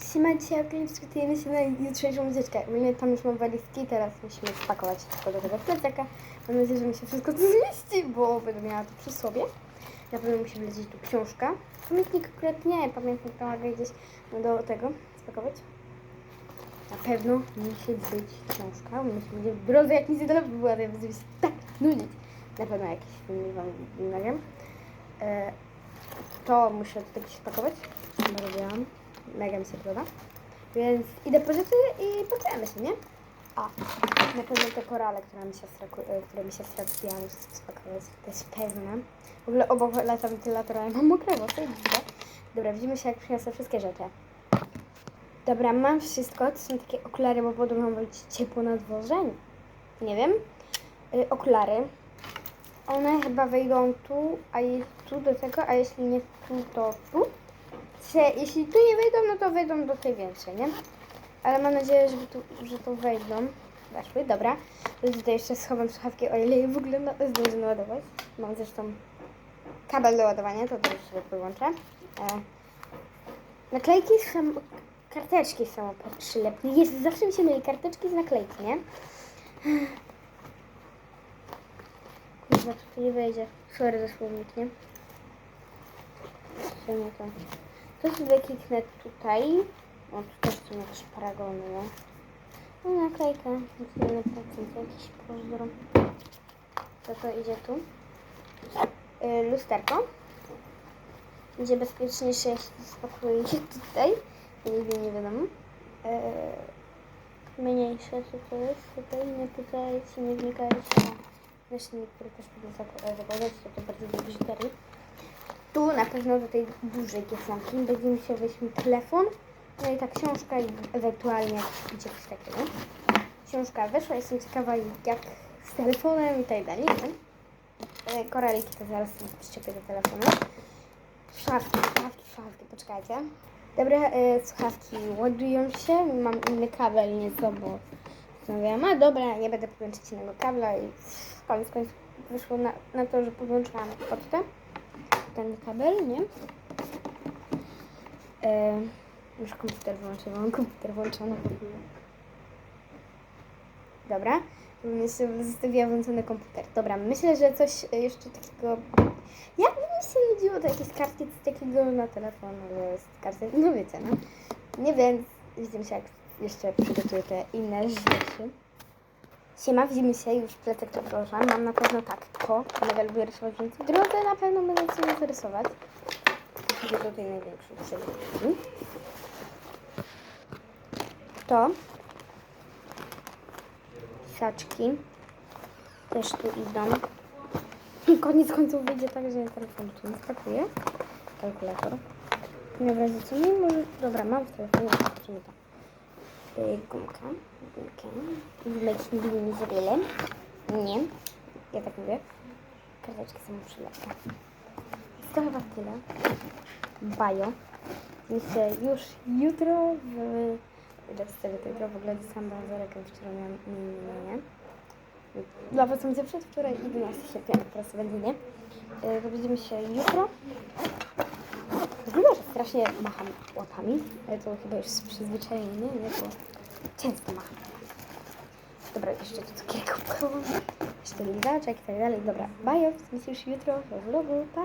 Siema, dzisiaj przygotujemy się na jutrzejszą wycieczkę. My tam już mam walizki, teraz musimy spakować wszystko do tego plecaka. Mam nadzieję, że mi się wszystko tu zmieści, bo będę miała to przy sobie. Na pewno musi wlecieć tu książka. Pamiętnik akurat nie, pamiętnik to mogę gdzieś do tego spakować. Na pewno musi być książka, musi być w drodze, jak nic nie by była, to się tak nudzić. Na pewno jakiś film wam nagram. E, to muszę się spakować, robiłam. Mega mi się podoba. Więc idę po rzeczy i poczujemy się, nie? A, na pewno te korale, które mi siostra, ku- e, które mi siostra kupiła, muszę spakować. To jest pewne. W ogóle obok lata wentylatora, ja mam mokre włosy, widzę. Dobra, widzimy się, jak przyniosę wszystkie rzeczy. Dobra, mam wszystko. To są takie okulary, bo podobno ma być ciepło na dworze. Nie wiem. Y, okulary. One chyba wejdą tu, a je, tu do tego, a jeśli nie tu, to tu. Sensie, jeśli tu nie wejdą, no to wejdą do tej większej, nie? Ale mam nadzieję, że tu, że tu wejdą. Weszły, dobra. Tutaj jeszcze schowam słuchawki, o ile je w ogóle na, zdążę naładować. Mam zresztą kabel do ładowania, to też sobie podłączę. E, naklejki są, karteczki są przylepne. Jest, zawsze mi się karteczki z naklejki, nie? Kurwa, tu nie wejdzie. Sorry za słownik, nie? Nie to? To sobie kliknę tutaj. O, tu też są jakieś paragony, nie? No naklejka. Naklejka procent, jakiś pozdro. To to idzie tu. Y, lusterko. Będzie bezpieczniejsze, jeśli spakuje się tutaj. Nigdy nie wiadomo. Y, mniejsze co to jest tutaj, nie tutaj, się nie wnikajcie. Nośnik, który też zak- zakładać, to to bardzo do biżuterii. Tu na pewno do tej dużej kieszonki będzie musiał mi telefon, no i ta książka i ewentualnie jakieś coś takiego. Książka weszła, jestem ciekawa jak z telefonem i tak dalej. nie? E, Koraliki to zaraz przyczepię do telefonu. Szafki, szafki, szafki, poczekajcie. Dobra, e, słuchawki ładują się, mam inny kabel nieco, bo zastanawiałam, a dobra, nie będę podłączyć innego kabla i koniec końców wyszło na, na to, że podłączyłam pod ten, kabel, nie? E, już komputer włączę, mam komputer włączony. Dobra, jeszcze zostawiła włączony komputer. Dobra, myślę, że coś jeszcze takiego... Jakby mi się nudziło, to jakieś kartki takiego na telefon, z karty, no wiecie, no. Nie wiem, widzimy się jak jeszcze przygotuję te inne rzeczy. Siema, widzimy się, już plecak przepraszam. Mam na pewno tak, to, mega lubię rysować, więc drodze na pewno będę sobie zarysować. Idę do tej największej przebiegki. To. Pisaczki. Też tu idą. Koniec końców wyjdzie tak, że telefon tu nie skakuje. Kalkulator. Nie w co nie może... Dobra, mam w telefonie, zobaczymy to. Y, Gumka. Gumkę. Nie za wiele. Nie. Ja tak mówię. Karteczki są przylepne. To chyba tyle. Bajo. Myślę już jutro w... Przedstawię to jutro. W ogóle sam bazarek wczoraj miałam imieniny. Dla was będzie przedwczoraj 11 sierpnia, po prostu będzie, nie? Y, To widzimy się jutro. Wygląda, że strasznie macham łapami, ale to chyba już z nie? Bo często macham. Dobra, jeszcze tu cukierek upchałam. Jeszcze lizaczek i tak dalej. Dobra, bye, widzimy się jutro we vlogu. Pa!